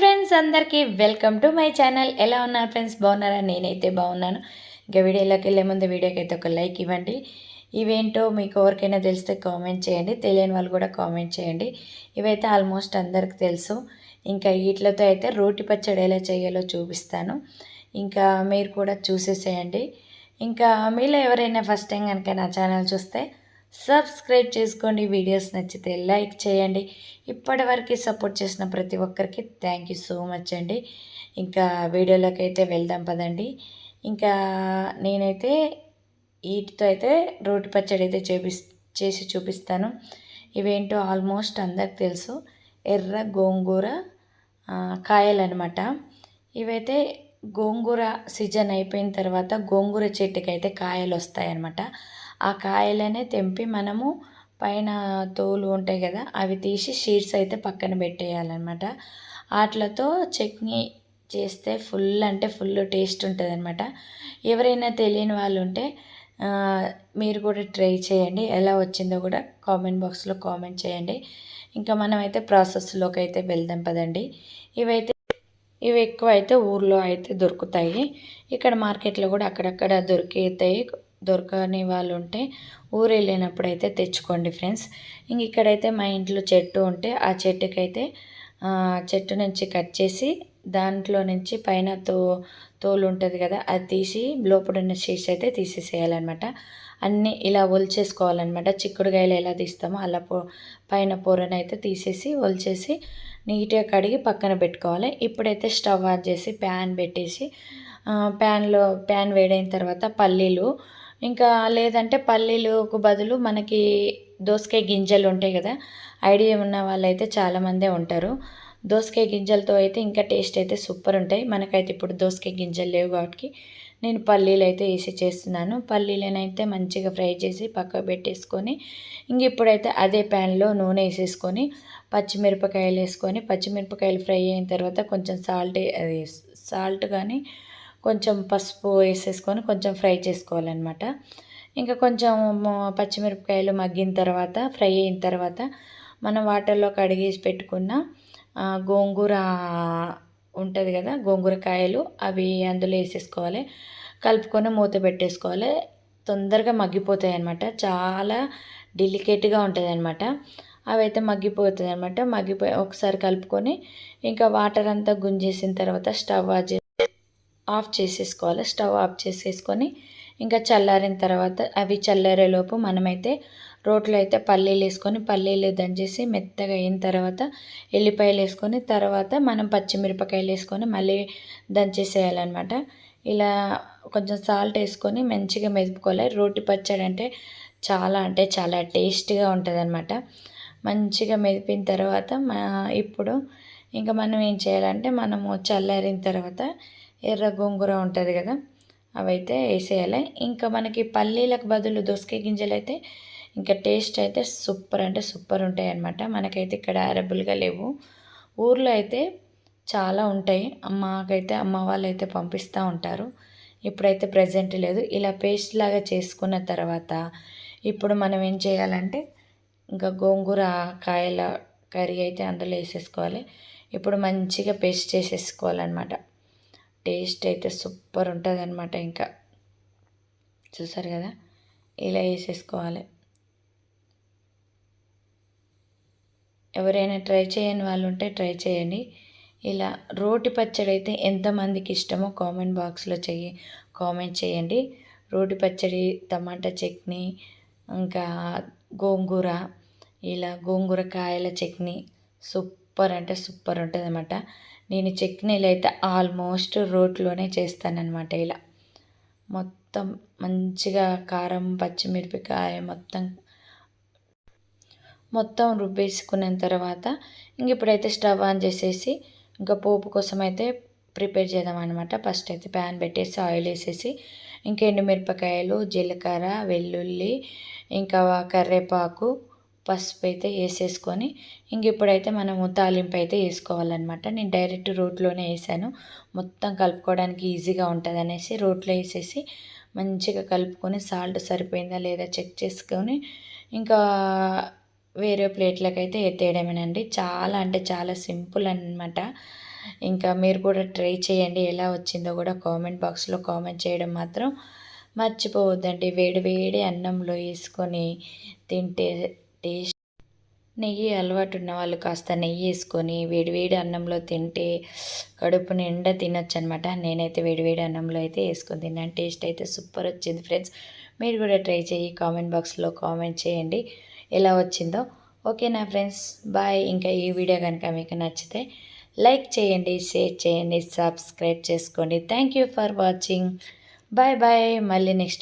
Friends అందరికీ welcome to my channel ఎలా ఉన్నారు ఫ్రెండ్స్ బాగున్నారా? నేనైతే బాగున్నాను. ఇంకా వీడియోలోకి వెళ్ళే ముందు వీడియోకి అయితే ఒక లైక్ ఇవ్వండి. ఇవేంటో మీకు ఎవరికైనా తెలిస్తే కామెంట్ చేయండి. తెలియని వాళ్ళు కూడా కామెంట్ చేయండి. ఇవైతే ఆల్మోస్ట్ అందరికి తెలుసు. ఇంకా వీటితో అయితే రోటి పచ్చడి ఎలా చేయాలో చూపిస్తాను. ఇంకా మీరు కూడా చూసేసేయండి. ఇంకా మీలో ఎవరైనా ఫస్ట్ టైం కనుక నా ఛానల్ చూస్తే సబ్స్క్రైబ్ చేసుకోండి. వీడియోస్ నచ్చితే లైక్ చేయండి. ఇప్పటివరకు సపోర్ట్ చేసిన ప్రతి ఒక్కరికి థ్యాంక్ యూ సో మచ్ అండి. ఇంకా వీడియోలోకి అయితే వెళ్దాం పదండి. ఇంకా నేనైతే వీటితో అయితే రోటి పచ్చడి అయితే చేపి చేసి చూపిస్తాను. ఇవేంటో ఆల్మోస్ట్ అందరికి తెలుసు. ఎర్ర గోంగూర కాయలు అనమాట ఇవైతే గోంగూర సీజన్ అయిపోయిన తర్వాత గోంగూర చెట్టుకి అయితే కాయలు వస్తాయన్నమాట ఆ కాయలనే తెంపి మనము పైన తోలు ఉంటాయి కదా అవి తీసి షీట్స్ అయితే పక్కన పెట్టేయాలన్నమాట. వాటితో చట్నీ చేస్తే ఫుల్ అంటే ఫుల్ టేస్ట్ ఉంటుంది అనమాట ఎవరైనా తెలియని వాళ్ళు ఉంటే మీరు కూడా ట్రై చేయండి. ఎలా వచ్చిందో కూడా కామెంట్ బాక్స్లో కామెంట్ చేయండి. ఇంకా మనమైతే ప్రాసెస్లోకి అయితే వెళ్దాం పదండి. ఇవైతే ఇవి ఎక్కువ అయితే ఊర్లో అయితే దొరుకుతాయి. ఇక్కడ మార్కెట్లో కూడా అక్కడక్కడ దొరికేతాయి. దొరకని వాళ్ళు ఉంటే ఊరు వెళ్ళినప్పుడైతే తెచ్చుకోండి ఫ్రెండ్స్. ఇంక ఇక్కడైతే మా ఇంట్లో చెట్టు ఉంటే ఆ చెట్టుకైతే చెట్టు నుంచి కట్ చేసి దాంట్లో నుంచి పైన తో తోలు ఉంటుంది కదా అది తీసి లోపల ఉన్న షీట్స్ అయితే తీసేసేయాలన్నమాట. అన్నీ ఇలా ఒలిచేసుకోవాలన్నమాట. చిక్కుడుగాయలు ఎలా తీస్తామో అలా పో పైన పొరను అయితే తీసేసి ఒలిచేసి నీట్గా కడిగి పక్కన పెట్టుకోవాలి. ఇప్పుడైతే స్టవ్ ఆన్ చేసి ప్యాన్ పెట్టేసి ప్యాన్లో ప్యాన్ వేడైన తర్వాత పల్లీలు ఇంకా లేదంటే పల్లీలకు బదులు మనకి దోసకాయ గింజలు ఉంటాయి కదా ఐడియా ఉన్న వాళ్ళైతే చాలామందే ఉంటారు. దోసకాయ గింజలతో అయితే ఇంకా టేస్ట్ అయితే సూపర్ ఉంటాయి. మనకైతే ఇప్పుడు దోసకాయ గింజలు లేవు కాబట్టి నేను పల్లీలు అయితే వేసి చేస్తున్నాను. పల్లీలనైతే మంచిగా ఫ్రై చేసి పక్క పెట్టేసుకొని ఇంక ఇప్పుడైతే అదే ప్యాన్లో నూనె వేసేసుకొని పచ్చిమిరపకాయలు వేసుకొని పచ్చిమిరపకాయలు ఫ్రై అయిన తర్వాత కొంచెం సాల్ట్ అది సాల్ట్ కానీ కొంచెం పసుపు వేసేసుకొని కొంచెం ఫ్రై చేసుకోవాలన్నమాట. ఇంకా కొంచెం పచ్చిమిరపకాయలు మగ్గిన తర్వాత ఫ్రై అయిన తర్వాత మనం వాటర్లో కడిగేసి పెట్టుకున్న గోంగూర ఉంటుంది కదా గోంగూర కాయలు అవి అందులో వేసేసుకోవాలి. కలుపుకొని మూత పెట్టేసుకోవాలి. తొందరగా మగ్గిపోతాయి అనమాట చాలా డెలికేట్గా ఉంటుంది అనమాట అవి అయితే మగ్గిపోతుంది అనమాట మగ్గిపోయి ఒకసారి కలుపుకొని ఇంకా వాటర్ అంతా గుంజేసిన తర్వాత స్టవ్ ఆఫ్ చేసేసుకోవాలి స్టవ్ ఆఫ్ చేసేసుకొని ఇంకా చల్లారిన తర్వాత అవి చల్లారేలోపు మనమైతే రోట్లో అయితే పల్లీలు వేసుకొని పల్లీలు దంచేసి మెత్తగా అయిన తర్వాత ఎల్లిపాయలు వేసుకొని తర్వాత మనం పచ్చిమిరపకాయలు వేసుకొని మళ్ళీ దంచేసేయాలన్నమాట. ఇలా కొంచెం సాల్ట్ వేసుకొని మంచిగా మెదుపుకోవాలి. రోటి పచ్చడి అంటే చాలా అంటే చాలా టేస్ట్గా ఉంటుంది అనమాట మంచిగా మెదిపిన తర్వాత ఇప్పుడు ఇంకా మనం ఏం చేయాలంటే మనము చల్లారిన తర్వాత ఎర్ర గోంగూర ఉంటుంది కదా అవైతే వేసేయాలి. ఇంకా మనకి పల్లీలకు బదులు దోసకాయ గింజలు అయితే ఇంకా టేస్ట్ అయితే సూపర్ అంటే సూపర్ ఉంటాయి అనమాట మనకైతే ఇక్కడ అవైలబుల్గా లేవు. ఊర్లో అయితే చాలా ఉంటాయి. అమ్మకైతే అమ్మ వాళ్ళు అయితే పంపిస్తూ ఉంటారు. ఇప్పుడైతే ప్రజెంట్ లేదు. ఇలా పేస్ట్ లాగా చేసుకున్న తర్వాత ఇప్పుడు మనం ఏం చేయాలంటే ఇంకా గోంగూర కాయల కర్రీ అయితే అందులో వేసేసుకోవాలి. ఇప్పుడు మంచిగా పేస్ట్ చేసేసుకోవాలన్నమాట. టేస్ట్ అయితే సూపర్ ఉంటుంది అనమాట ఇంకా. చూసారు కదా? ఇలా వేసేసుకోవాలి. ఎవరైనా ట్రై చేయని వాళ్ళు ఉంటే ట్రై చేయండి. ఇలా రోటి పచ్చడి అయితే ఎంతమందికి ఇష్టమో కామెంట్ బాక్స్లో చెయ్యి కామెంట్ చేయండి. రోటి పచ్చడి టమాటా చట్నీ ఇంకా గోంగూర ఇలా గోంగూర కాయల చట్నీ సూప్ సూపర్ అంటే సూపర్ ఉంటుంది అనమాట నేను చట్నీలు అయితే ఆల్మోస్ట్ రోట్లోనే చేస్తానన్నమాట ఇలా. మొత్తం మంచిగా కారం పచ్చిమిరపకాయ మొత్తం మొత్తం రుబ్బేసుకున్న తర్వాత ఇంక ఇప్పుడైతే స్టవ్ ఆన్ చేసేసి ఇంకా పోపు కోసం అయితే ప్రిపేర్ చేద్దాం అనమాట ఫస్ట్ అయితే ప్యాన్ పెట్టేసి ఆయిల్ వేసేసి ఇంకా ఎండుమిరపకాయలు జీలకర్ర వెల్లుల్లి ఇంకా కరివేపాకు పసుపు అయితే వేసేసుకొని ఇంక ఇప్పుడైతే మనము తాలింపు అయితే వేసుకోవాలన్నమాట. నేను డైరెక్ట్ రోట్లోనే వేసాను. మొత్తం కలుపుకోవడానికి ఈజీగా ఉంటుంది అనేసి రోట్లో వేసేసి మంచిగా కలుపుకొని సాల్ట్ సరిపోయిందా లేదా చెక్ చేసుకొని ఇంకా వేరే ప్లేట్లకైతే ఎత్తేయడమేనండి. చాలా అంటే చాలా సింపుల్ అనమాట ఇంకా మీరు కూడా ట్రై చేయండి. ఎలా వచ్చిందో కూడా కామెంట్ బాక్స్లో కామెంట్ చేయడం మాత్రం మర్చిపోవద్దండి. వేడి వేడి అన్నంలో వేసుకొని తింటే టేస్ట్. నెయ్యి అలవాటు ఉన్న వాళ్ళు కాస్త నెయ్యి వేసుకొని వేడివేడి అన్నంలో తింటే కడుపు నిండా తినొచ్చు అనమాట నేనైతే వేడివేడి అన్నంలో అయితే వేసుకొని తిన్నాను. టేస్ట్ అయితే సూపర్ వచ్చింది ఫ్రెండ్స్. మీరు కూడా ట్రై చేయి. కామెంట్ బాక్స్లో కామెంట్ చేయండి. ఎలా వచ్చిందో. ఓకే నా ఫ్రెండ్స్? బాయ్. ఇంకా ఈ వీడియో కనుక మీకు నచ్చితే లైక్ చేయండి షేర్ చేయండి సబ్స్క్రైబ్ చేసుకోండి. Thank you for watching. Bye bye. మళ్ళీ నెక్స్ట్